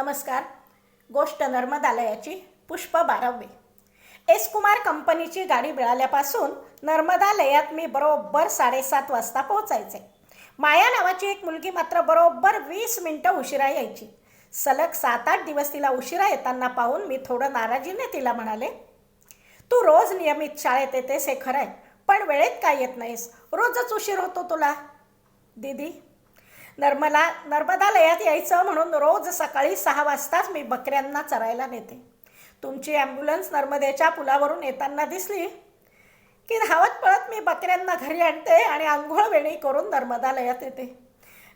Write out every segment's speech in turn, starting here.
नमस्कार. गोष्ट नर्मदालयाची पुष्प बारावे एस कुमार कंपनीची गाडी मिळाल्यापासून नर्मदालयात मी बरोबर साडेसात वाजता पोहोचायचे. माया नावाची एक मुलगी मात्र बरोबर वीस मिनटं उशिरा यायची. सलग सात आठ दिवस तिला उशिरा येताना पाहून मी थोडं नाराजीने तिला म्हणाले तू रोज नियमित शाळेत येतेस हे खरं आहे पण वेळेत काय येत नाहीस? रोजच उशीर होतो तुला. दीदी नर्मला नर्मदालयात यायचं म्हणून रोज सकाळी सहा वाजताच मी बकऱ्यांना चरायला नेते. तुमची ॲम्ब्युलन्स नर्मदेच्या पुलावरून येताना दिसली. की धावत पळत मी बकऱ्यांना घरी आणते आणि आंघोळ वेणी करून नर्मदालयात येते.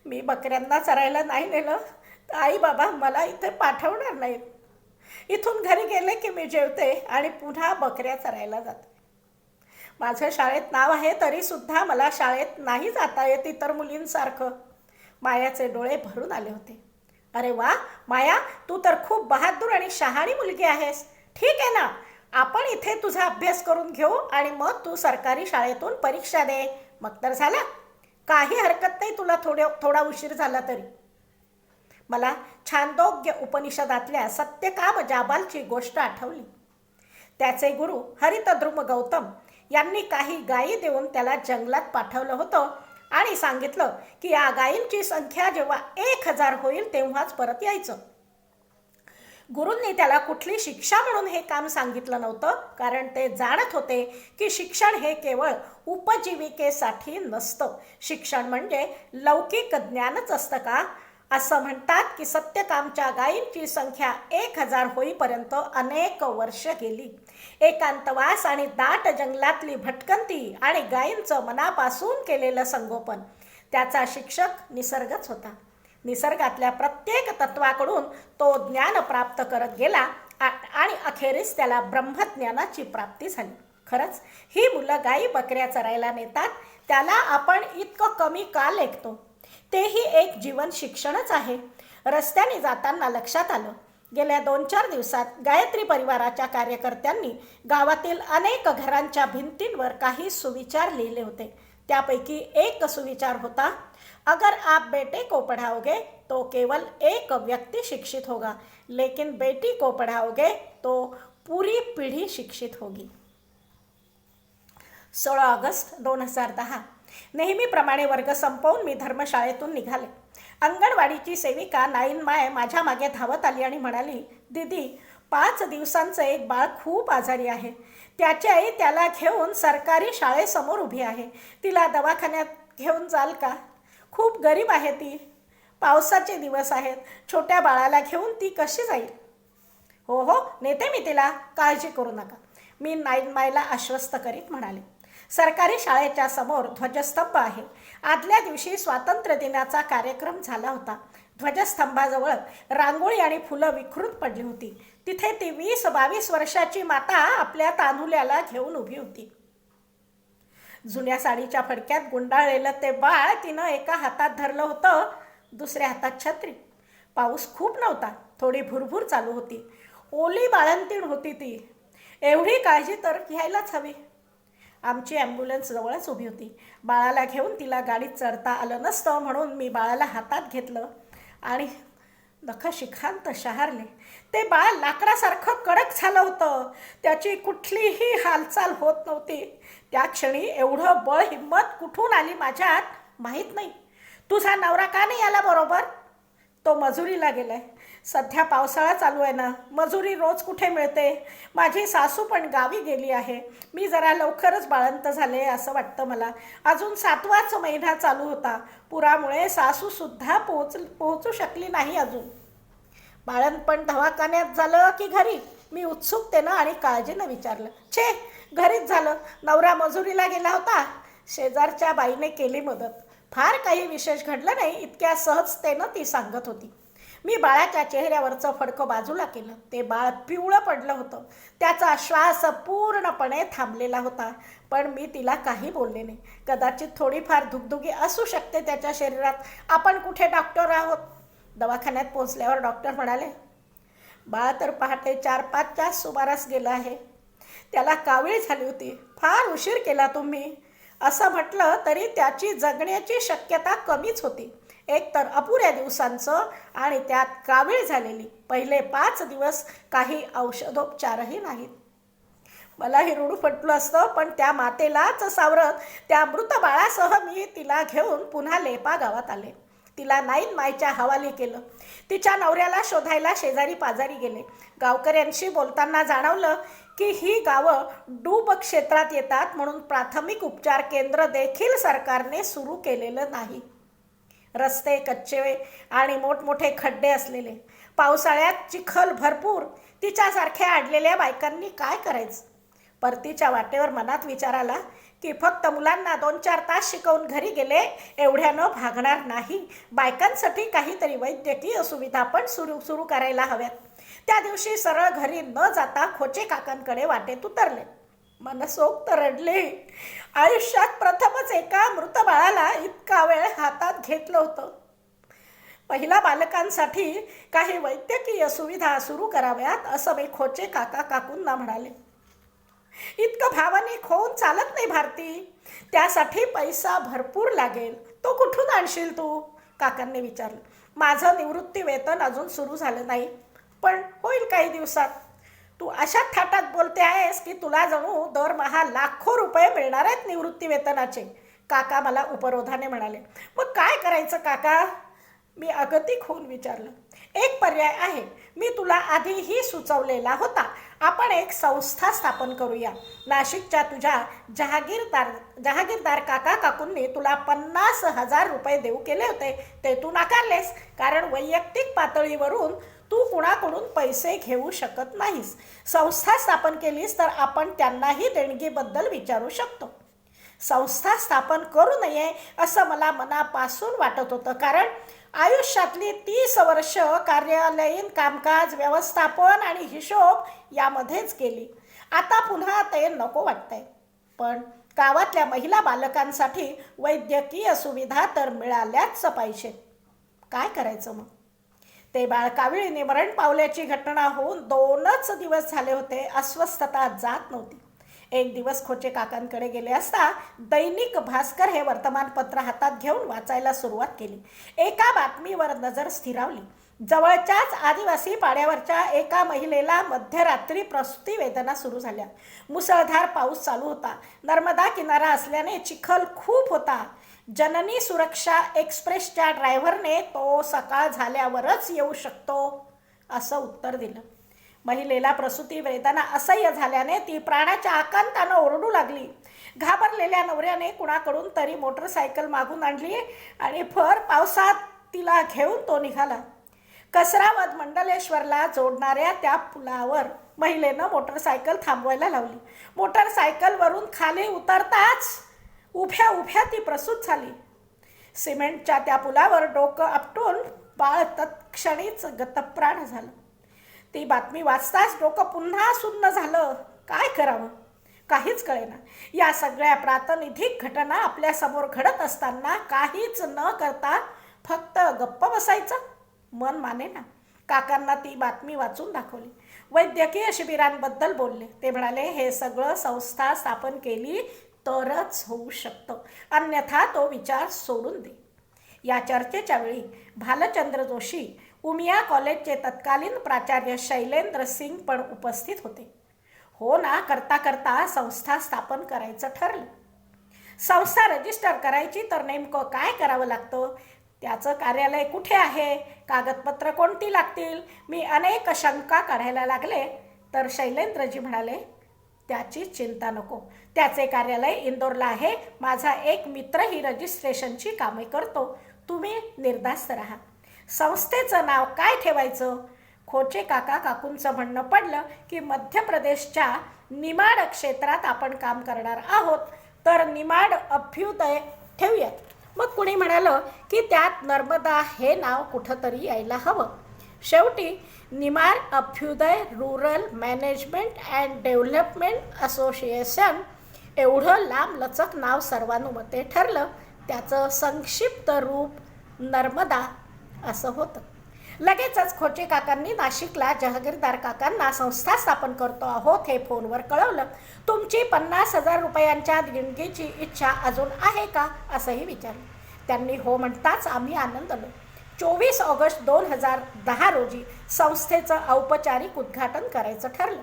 मी बकऱ्यांना चरायला नाही नेलं. तर आई बाबा मला इथे पाठवणार नाहीत. इथून घरी गेले की मी जेवते आणि पुन्हा बकऱ्या चरायला जाते. माझं शाळेत नाव आहे तरीसुद्धा मला शाळेत नाही जाता येत इतर मुलींसारखं. मायाचे डोळे भरून आले होते. अरे वा माया तू तर खूप बहादूर आणि शहाणी मुलगी आहेस. ठीक आहे ना? आपण इथे तुझा अभ्यास करून घेऊ आणि मग तू सरकारी शाळेतून परीक्षा दे. मग तर झाला. काही हरकत नाही तुला थोड्या थोडा उशीर झाला तरी. मला छांदोग्य उपनिषदातल्या सत्यकाम जाबालची गोष्ट आठवली. त्याचे गुरु हरितद्रुम गौतम यांनी काही गायी देऊन त्याला जंगलात पाठवलं होतं. आणि सांगितलं की या गायींची संख्या जेव्हा एक हजार होईल तेव्हाच परत यायचं. गुरूंनी त्याला कुठली शिक्षा म्हणून हे काम सांगितलं नव्हतं कारण ते जाणत होते की शिक्षण हे केवळ उपजीविकेसाठी नसतं. शिक्षण म्हणजे लौकिक ज्ञानच असतं का? असं म्हणतात की सत्यकामच्या गायींची संख्या एक हजार होईपर्यंत अनेक वर्ष गेली. एकांतवास आणि दाट जंगलातली भटकंती आणि गायींचं मनापासून केलेलं संगोपन. त्याचा शिक्षक निसर्गच होता. निसर्गातल्या प्रत्येक तत्वाकडून तो ज्ञान प्राप्त करत गेला आणि अखेरीस त्याला ब्रह्मज्ञानाची प्राप्ती झाली. खरंच ही मुलं गाई बकऱ्या चरायला नेतात त्याला आपण इतकं कमी का लेखतो? तेही एक जीवन शिक्षणच आहे. रस्त्याने जाताना लक्षात आलं गेल्या दोन चार दिवसात गायत्री परिवाराच्या कार्यकर्त्यांनी गावातील अनेक घरांच्या भिंतींवर काही सुविचार लिहिले होते. त्यापैकी एक सुविचार होता अगर आप बेटे को पढ़ाओगे तो केवल एक व्यक्ति शिक्षित होगा लेकिन बेटी को पढ़ाओगे तो पूरी पिढी शिक्षित होगी. सोळा ऑगस्ट दोन हजार दहा. नेहमीप्रमाणे वर्ग संपवून मी धर्मशाळेतून निघाले. अंगणवाडीची सेविका नाईन माय माझ्या मागे धावत आली आणि म्हणाली दीदी पाच दिवसांचं एक बाळ खूप आजारी आहे. त्याची आई त्याला घेऊन सरकारी शाळेसमोर उभी आहे. तिला दवाखान्यात घेऊन जाल का? खूप गरीब आहे ती. पावसाचे दिवस आहेत. छोट्या बाळाला घेऊन ती कशी जाईल? हो हो नेते मी तिला. काळजी करू नका. मी नाईन मायला आश्वस्त करीत म्हणाले. सरकारी शाळेच्या समोर ध्वजस्तंभ आहे. आदल्या दिवशी स्वातंत्र्य दिनाचा कार्यक्रम झाला होता. ध्वजस्तंभाजवळ रांगोळी आणि फुलं विखरून पडली होती. तिथे ती वीस बावीस वर्षाची माता आपल्या तानुल्याला घेऊन उभी होती. जुन्या साडीच्या फडक्यात गुंडाळलेलं ते बाळ तिनं एका हातात धरलं होतं दुसऱ्या हातात छत्री. पाऊस खूप नव्हता थोडी भुरभूर चालू होती. ओली बाळंतीण होती ती. एवढी काळजी तर घ्यायलाच हवी. आमची ॲम्ब्युलन्स जवळच उभी होती. बाळाला घेऊन तिला गाडीत चढता आलं नसतं म्हणून मी बाळाला हातात घेतलं. आणि नख शिखांत शहारले. ते बाळ लाकडासारखं कडक झालं होतं. त्याची कुठलीही हालचाल होत नव्हती. त्या क्षणी एवढं बळ हिंमत कुठून आली माझ्यात? माहीत नाही. तुझा नवरा का नाही आला बरोबर? तो मजुरीला गेलाय. सध्या पावसाळा चालू आहे ना मजुरी रोज कुठे मिळते? माझी सासू पण गावी गेली आहे. मी जरा लवकरच बाळंत झाले असं वाटतं मला. अजून सातवाच महिना चालू होता. पुरामुळे सासूसुद्धा पोहोच पोहोचू शकली नाही अजून. बाळंतपण दवाखान्यात झालं की घरी? मी उत्सुकतेनं आणि काळजीनं विचारलं छे घरीच झालं. नवरा मजुरीला गेला होता. शेजारच्या बाईने केली मदत. फार काही विशेष घडलं नाही इतक्या सहजतेनं ती सांगत होती. मी बाळाच्या चेहऱ्यावरचं फडकं बाजूला केलं. ते बाळ पिवळं पडलं होतं. त्याचा श्वास पूर्णपणे थांबलेला होता. पण मी तिला काही बोलले नाही. कदाचित थोडीफार धुगधुगी असू शकते त्याच्या शरीरात. आपण कुठे डॉक्टर आहोत? दवाखान्यात पोहोचल्यावर डॉक्टर म्हणाले बाळ तर पहाटे चार पाचच्या सुमारास गेलं आहे. त्याला कावीळ झाली होती. फार उशीर केला तुम्ही. असं म्हटलं तरी त्याची जगण्याची शक्यता कमीच होती. एकतर अपुऱ्या दिवसांचं आणि त्यात कावीळ झालेली पहिले पाच दिवस काही औषधोपचारही नाहीत. मलाही रुडू फटलं असतं पण त्या मातेलाच सावरत त्या मृत बाळासह मी तिला घेऊन पुन्हा लेपा गावात आले. तिला नाईन मायच्या हवाली केलं. तिच्या नवऱ्याला शोधायला शेजारी पाजारी गेले. गावकऱ्यांशी बोलताना जाणवलं की ही गावं डूब क्षेत्रात येतात म्हणून प्राथमिक उपचार केंद्र देखील सरकारने सुरू केलेलं नाही. रस्ते कच्चे आणि मोठमोठे खड्डे असलेले. पावसाळ्यात चिखल भरपूर. तिच्यासारख्या अडलेल्या बायकांनी काय करायचं? परतीच्या वाटेवर मनात विचार आला की फक्त मुलांना दोन चार तास शिकवून घरी गेले एवढ्यानं भागणार नाही. बायकांसाठी काहीतरी वैद्यकीय सुविधा पण सुरू सुरू करायला हव्यात. त्या दिवशी सरळ घरी न जाता खोचे काकांकडे वाटेत उतरले. मनसोक्त रडले. आयुष्यात प्रथमच एका मृत बाळाला इतका वेळ हातात घेतलं होतं. पहिला बालकांसाठी काही वैद्यकीय सुविधा सुरू कराव्यात असं मी खोचे काका काकूंना म्हणाले. इतकं भावनिक होऊन चालत नाही भारती. त्यासाठी पैसा भरपूर लागेल. तो कुठून आणशील तू? काकांनी विचारलं. माझं निवृत्ती वेतन अजून सुरू झालं नाही. पण होईल काही दिवसात. तू अशा थाटात बोलते आहेस की तुला जणू दरमहा लाखो रुपये मिळणार आहेत निवृत्ती वेतनाचे. काका मला उपरोधाने म्हणाले मग काय करायचं काका? मी अगतिक होऊन विचारलं एक पर्याय आहे. मी तुला आधीही सुचवलेला होता. आपण एक संस्था स्थापन करूया. नाशिकच्या तुझ्या जहागीरदार जहागीरदार काका काकूंनी तुला पन्नास हजार रुपये देऊ केले होते. ते तू नाकारलेस. कारण वैयक्तिक पातळीवरून तू कुणाकडून पैसे घेऊ शकत नाहीस? संस्था स्थापन केलीस तर आपण त्यांनाही देणगीबद्दल विचारू शकतो. संस्था स्थापन करू नये असं मला मनापासून वाटत होतं. कारण आयुष्यातली तीस वर्ष कार्यालयीन कामकाज व्यवस्थापन आणि हिशोब यामध्येच गेली. आता पुन्हा ते नको वाटतंय. पण गावातल्या महिला बालकांसाठी वैद्यकीय सुविधा तर मिळाल्याच पाहिजे काय करायचं मग? ते बाळ काविळीने मरण पावल्याची घटना होऊन दोनच दिवस झाले होते अस्वस्थता जात नव्हती. एक दिवस खोचे काकांकडे गेले असता दैनिक भास्कर हे वर्तमानपत्र हातात घेऊन वाचायला सुरुवात केली. एका बातमीवर नजर स्थिरावली. जवळच्याच आदिवासी पाड्यावरच्या एका महिलेला मध्यरात्री प्रसूती वेदना सुरू झाल्या. मुसळधार पाऊस चालू होता. नर्मदा किनारा असल्याने चिखल खूप होता. जननी सुरक्षा एक्सप्रेसच्या ड्रायव्हरने तो सकाळ झाल्यावरच येऊ शकतो असं उत्तर दिलं. महिलेला प्रसूती वेदना असह्य झाल्याने ती प्राणाच्या आकांतानं ओरडू लागली. घाबरलेल्या नवऱ्याने कुणाकडून तरी मोटरसायकल मागून आणली आणि भर पावसात तिला घेऊन तो निघाला. कसरावत मंडलेश्वरला जोडणाऱ्या त्या पुलावर महिलेनं मोटरसायकल थांबवायला लावली. मोटरसायकलवरून खाली उतरताच उभ्या उभ्या ती प्रसूत झाली. सिमेंटच्या त्या पुलावर डोकं आपटून बाळ तत्क्षणीच गतप्राण झालं. ती बातमी वाचताच डोकं पुन्हा सुन्न झालं. काय करावं? काहीच कळेना. या सगळ्या प्रातिनिधिक घटना आपल्यासमोर घडत असताना काहीच न करता फक्त गप्प बसायचं. मन माने ना. काकांना ती बातमी वाचून दाखवली. वैद्यकीय शिबिरांबद्दल बोलले. ते म्हणाले हे सगळं संस्था स्थापन केली तरच होऊ शकतं. अन्यथा तो विचार सोडून दे. या चर्चेच्या वेळी भालचंद्र जोशी उमिया कॉलेजचे तत्कालीन प्राचार्य शैलेंद्र सिंग पण उपस्थित होते. हो ना करता करता संस्था स्थापन करायचं ठरलं. संस्था रजिस्टर करायची तर नेमकं काय करावं लागतं? त्याचं कार्यालय कुठे आहे? कागदपत्र कोणती लागतील? मी अनेक शंका काढायला लागले. तर शैलेंद्रजी म्हणाले त्याची चिंता नको. त्याचे कार्यालय इंदोरला आहे. माझा एक मित्रही रजिस्ट्रेशनची कामे करतो. तुम्ही निर्धास्त राहा. संस्थेचं नाव काय ठेवायचं? खोचे काका काकूंचं म्हणणं पडलं की मध्य प्रदेशच्या निमाड क्षेत्रात आपण काम करणार आहोत. तर निमाड अभ्युदय ठेवूयात. मग कुणी म्हणालं की त्यात नर्मदा हे नाव कुठंतरी यायला हवं. शेवटी Nimar Abhyudaya rural management and development association एवढं लांबलचक नाव सर्वानुमते ठरलं. त्याचं संक्षिप्त रूप नर्मदा असं होतं. लगेचच खोचे काकांनी नाशिकला जहागीरदार काकांना संस्था स्थापन करतो आहोत हे फोनवर कळवलं. तुमची पन्नास हजार रुपयांच्या देणगीची इच्छा अजून आहे का? असंही विचारलं. त्यांनी हो म्हणताच आम्ही आनंदलो. चोवीस ऑगस्ट दोन हजार दहा रोजी संस्थेचं औपचारिक उद्घाटन करायचं ठरलं.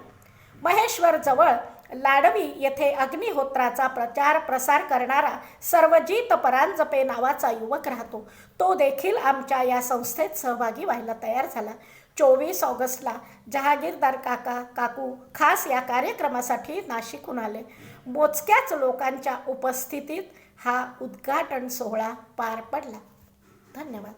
महेश्वरजवळ लाडवी येथे अग्निहोत्राचा प्रचार प्रसार करणारा सर्वजित परांजपे नावाचा युवक राहतो. तो देखील आमच्या या संस्थेत सहभागी व्हायला तयार झाला. चोवीस ऑगस्टला जहागीरदार काका काकू खास या कार्यक्रमासाठी नाशिकहून आले. मोजक्याच लोकांच्या उपस्थितीत हा उद्घाटन सोहळा पार पडला. धन्यवाद.